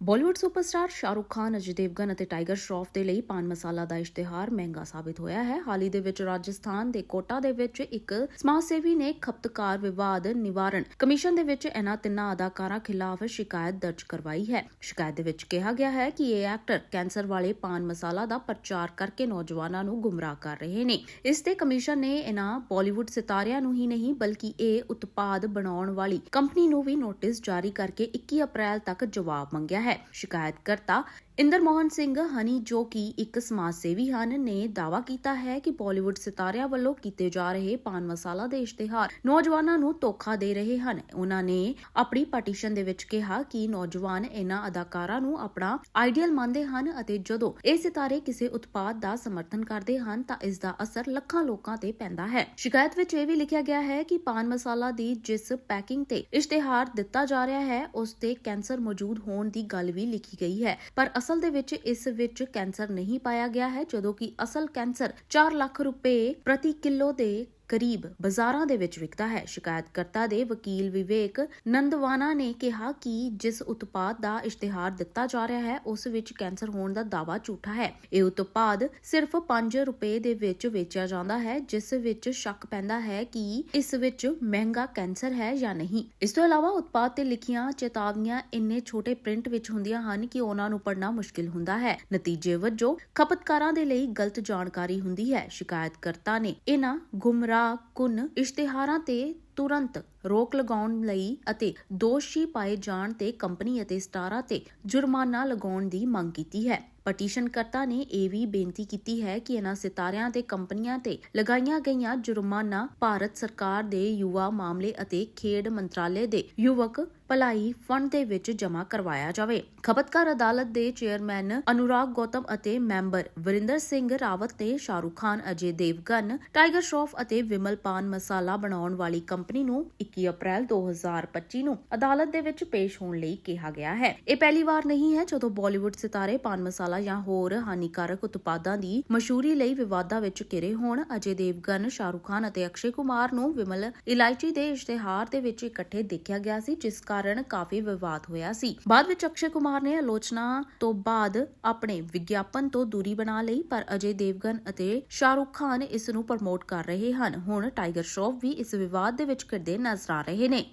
Bollywood superstar Shahrukh Khan Ajay Devgan ਅਤੇ tiger Shroff ਦੇ ਲਈ ਪਾਨ ਮਸਾਲਾ ਦਾ ਇਸ਼ਤਿਹਾਰ ਮਹਿੰਗਾ ਸਾਬਿਤ ਹੋਇਆ ਹੈ। ਹਾਲ ਹੀ ਦੇ ਵਿੱਚ ਰਾਜਸਥਾਨ ਦੇ ਕੋਟਾ ਦੇ ਵਿੱਚ ਇੱਕ ਸਮਾਜ ਸੇਵੀ ਨੇ ਖਪਤਕਾਰ ਵਿਵਾਦ ਨਿਵਾਰਣ ਕਮਿਸ਼ਨ ਦੇ ਵਿੱਚ ਇਹਨਾਂ ਤਿੰਨਾਂ ਅਦਾਕਾਰਾਂ ਖਿਲਾਫ ਸ਼ਿਕਾਇਤ ਦਰਜ ਕਰਵਾਈ ਹੈ। ਸ਼ਿਕਾਇਤ ਦੇ ਵਿੱਚ ਕਿਹਾ ਗਿਆ ਹੈ ਕਿ ਇਹ ਐਕਟਰ ਕੈਂਸਰ ਵਾਲੇ ਪਾਨ ਮਸਾਲਾ ਦਾ ਪ੍ਰਚਾਰ ਕਰਕੇ ਨੌਜਵਾਨਾਂ ਨੂੰ ਗੁੰਮਰਾਹ ਕਰ ਰਹੇ ਨੇ। ਇਸ ਤੇ ਕਮਿਸ਼ਨ ਨੇ ਇਹਨਾਂ ਬਾਲੀਵੁੱਡ ਸਿਤਾਰਿਆਂ ਨੂੰ ਹੀ ਨਹੀਂ, ਬਲਕਿ ਇਹ ਉਤਪਾਦ ਬਣਾਉਣ ਵਾਲੀ ਕੰਪਨੀ ਨੂੰ ਵੀ ਨੋਟਿਸ ਜਾਰੀ ਕਰਕੇ 21 ਅਪ੍ਰੈਲ ਤੱਕ ਜਵਾਬ ਮੰਗਿਆ ਹੈ। ਸ਼ਿਕਾਇਤਕਰਤਾ ਇੰਦਰ ਮੋਹਨ ਸਿੰਘ ਹਨੀ, ਜੋ ਕਿ ਇੱਕ ਸਮਾਜ ਸੇਵੀ ਹਨ, ਨੇ ਦਾਅਵਾ ਕੀਤਾ ਹੈ ਕਿ ਬਾਲੀਵੁੱਡ ਸਿਤਾਰਿਆਂ ਵੱਲੋਂ ਕੀਤੇ ਜਾ ਰਹੇ ਪਾਨ ਮਸਾਲਾ ਦੇ ਇਸ਼ਤਿਹਾਰ ਨੌਜਵਾਨਾਂ ਨੂੰ ਧੋਖਾ ਦੇ ਰਹੇ ਹਨ। ਉਹਨਾਂ ਨੇ ਆਪਣੀ ਪਟੀਸ਼ਨ ਦੇ ਵਿੱਚ ਕਿਹਾ ਕਿ ਨੌਜਵਾਨ ਇਹਨਾਂ ਅਦਾਕਾਰਾਂ ਨੂੰ ਆਪਣਾ ਆਈਡੀਅਲ ਮੰਨਦੇ ਹਨ ਅਤੇ ਜਦੋਂ ਇਹ ਸਿਤਾਰੇ ਕਿਸੇ ਉਤਪਾਦ ਦਾ ਸਮਰਥਨ ਕਰਦੇ ਹਨ, ਤਾਂ ਇਸ ਦਾ ਅਸਰ ਲੱਖਾਂ ਲੋਕਾਂ ਤੇ ਪੈਂਦਾ ਹੈ। ਸ਼ਿਕਾਇਤ ਵਿੱਚ ਇਹ ਵੀ ਲਿਖਿਆ ਗਿਆ ਹੈ ਕਿ ਪਾਨ ਮਸਾਲਾ ਦੀ ਜਿਸ ਪੈਕਿੰਗ ਤੇ ਇਸ਼ਤਿਹਾਰ ਦਿੱਤਾ ਜਾ ਰਿਹਾ ਹੈ, ਉਸ ਤੇ ਕੈਂਸਰ ਮੌਜੂਦ ਹੋਣ ਦੀ ਗੱਲ ਵੀ ਲਿਖੀ ਗਈ ਹੈ। ਪਰ ਅਸਲ ਦੇ ਵਿੱਚ ਇਸ ਵਿੱਚ ਕੈਂਸਰ ਨਹੀਂ ਪਾਇਆ ਗਿਆ ਹੈ, ਜਦੋਂ ਕਿ ਅਸਲ ਕੈਂਸਰ 4 ਲੱਖ ਰੁਪਏ ਪ੍ਰਤੀ ਕਿਲੋ ਦੇ ਕਰੀਬ ਬਾਜ਼ਾਰਾਂ ਦੇ ਵਿੱਚ ਵਿਕਦਾ ਹੈ। ਸ਼ਿਕਾਇਤਕਰਤਾ ਦੇ ਵਕੀਲ ਵਿਵੇਕ ਨੰਦਵਾਨਾ ਨੇ ਕਿਹਾ ਕਿ ਜਿਸ ਉਤਪਾਦ ਦਾ ਇਸ਼ਤਿਹਾਰ ਦਿੱਤਾ ਜਾ ਰਿਹਾ ਹੈ, ਉਸ ਵਿੱਚ ਕੈਂਸਰ ਹੋਣ ਦਾ ਦਾਅਵਾ ਝੂਠਾ ਹੈ। ਇਹ ਉਤਪਾਦ ਸਿਰਫ 5 ਰੁਪਏ ਦੇ ਵਿੱਚ ਵੇਚਿਆ ਜਾਂਦਾ ਹੈ, ਜਿਸ ਵਿੱਚ ਸ਼ੱਕ ਪੈਂਦਾ ਹੈ ਕਿ ਇਸ ਵਿੱਚ ਮਹਿੰਗਾ ਕੈਂਸਰ ਹੈ ਜਾਂ ਨਹੀਂ। ਇਸ ਤੋਂ ਇਲਾਵਾ ਉਤਪਾਦ ਤੇ ਲਿਖੀਆਂ ਚੇਤਾਵਨੀਆਂ ਇੰਨੇ ਛੋਟੇ ਪ੍ਰਿੰਟ ਵਿੱਚ ਹੁੰਦੀਆਂ ਹਨ ਕਿ ਉਹਨਾਂ ਨੂੰ ਪੜ੍ਹਨਾ ਮੁਸ਼ਕਿਲ ਹੁੰਦਾ ਹੈ। ਨਤੀਜੇ ਵਜੋਂ ਖਪਤਕਾਰਾਂ ਦੇ ਲਈ ਗਲਤ ਜਾਣਕਾਰੀ ਹੁੰਦੀ ਹੈ। ਸ਼ਿਕਾਇਤਕਰਤਾ ਨੇ ਇਹਨਾਂ ਗੁੰਮਰਾਹ ਕੁਨ ਇਸ਼ਤਿਹਾਰਾਂ ਤੇ ਤੁਰੰਤ ਰੋਕ ਲਗਾਉਣ ਲਈ ਅਤੇ ਦੋਸ਼ੀ ਪਾਏ ਜਾਣ ਤੇ ਕੰਪਨੀ ਅਤੇ ਸਟਾਰਾਂ ਤੇ ਜੁਰਮਾਨਾ ਲਗਾਉਣ ਦੀ ਮੰਗ ਕੀਤੀ ਹੈ। ਪਟੀਸ਼ਨਕਰਤਾ ਨੇ ਇਹ ਵੀ ਬੇਨਤੀ ਕੀਤੀ ਹੈ ਕਿ ਇਹਨਾਂ ਸਿਤਾਰਿਆਂ ਤੇ ਕੰਪਨੀਆਂ ਤੇ ਲਗਾਈਆਂ ਗਈਆਂ ਜੁਰਮਾਨਾ ਭਾਰਤ ਸਰਕਾਰ ਦੇ ਯੁਵਾ ਮਾਮਲੇ ਅਤੇ ਖੇਡ ਮੰਤਰਾਲੇ ਦੇ ਯੁਵਕ ਭਲਾਈ ਫੰਡ ਦੇ ਵਿੱਚ ਜਮ੍ਹਾਂ ਕਰਵਾਇਆ ਜਾਵੇ। ਖਪਤਕਾਰ ਅਦਾਲਤ ਦੇ ਚੇਅਰਮੈਨ ਅਨੁਰਾਗ ਗੌਤਮ ਅਤੇ ਮੈਂਬਰ ਵਰਿੰਦਰ ਸਿੰਘ ਰਾਵਤ ਨੇ ਸ਼ਾਹਰੁਖ ਖਾਨ, ਅਜੇ ਦੇਵਗਨ, ਟਾਈਗਰ ਸ਼ਰੋਫ ਅਤੇ ਵਿਮਲ ਪਾਨ ਮਸਾਲਾ ਬਣਾਉਣ ਵਾਲੀ ਕੰਪਨੀ ਨੂੰ 21 ਅਪ੍ਰੈਲ 2025 ਨੂੰ ਅਦਾਲਤ ਦੇ ਵਿੱਚ ਪੇਸ਼ ਹੋਣ ਲਈ ਕਿਹਾ ਗਿਆ ਹੈ। ਇਹ ਪਹਿਲੀ ਵਾਰ ਨਹੀਂ ਹੈ ਜਦੋਂ ਬਾਲੀਵੁੱਡ ਸਿਤਾਰੇ ਪਾਨ ਮਸਾਲਾ ਜਾਂ ਹੋਰ ਹਾਨੀਕਾਰਕ ਉਤਪਾਦਾਂ ਦੀ ਮਸ਼ਹੂਰੀ ਲਈ ਵਿਵਾਦਾਂ ਵਿੱਚ ਘਿਰੇ ਹੋਣ। ਅਜੇ ਦੇਵਗਨ, ਸ਼ਾਹਰੁਖ ਖਾਨ ਅਤੇ ਅਕਸ਼ੇ ਕੁਮਾਰ ਨੂੰ ਵਿਮਲ ਇਲਾਇਚੀ ਦੇ ਇਸ਼ਤਿਹਾਰ ਦੇ ਵਿੱਚ ਇਕੱਠੇ ਦੇਖਿਆ ਗਿਆ ਸੀ, ਜਿਸ ਕਾਰਨ ਕਾਫੀ ਵਿਵਾਦ ਹੋਇਆ ਸੀ। ਬਾਅਦ ਵਿੱਚ ਅਕਸ਼ੇ ਕੁਮਾਰ ਨੇ ਆਲੋਚਨਾ ਤੋਂ ਬਾਅਦ ਆਪਣੇ ਵਿਗਿਆਪਨ ਤੋਂ ਦੂਰੀ ਬਣਾ ਲਈ, ਪਰ ਅਜੇ ਦੇਵਗਨ ਅਤੇ ਸ਼ਾਹਰੁਖ ਖਾਨ ਇਸ ਨੂੰ ਪ੍ਰਮੋਟ ਕਰ ਰਹੇ ਹਨ। ਹੁਣ ਟਾਈਗਰ ਸ਼ਰੋਫ ਵੀ ਇਸ ਵਿਵਾਦ ਦੇ ਵਿੱਚ ਘਿਰਦੇ ਨਜ਼ਰ ਆ ਰਹੇ ਨੇ।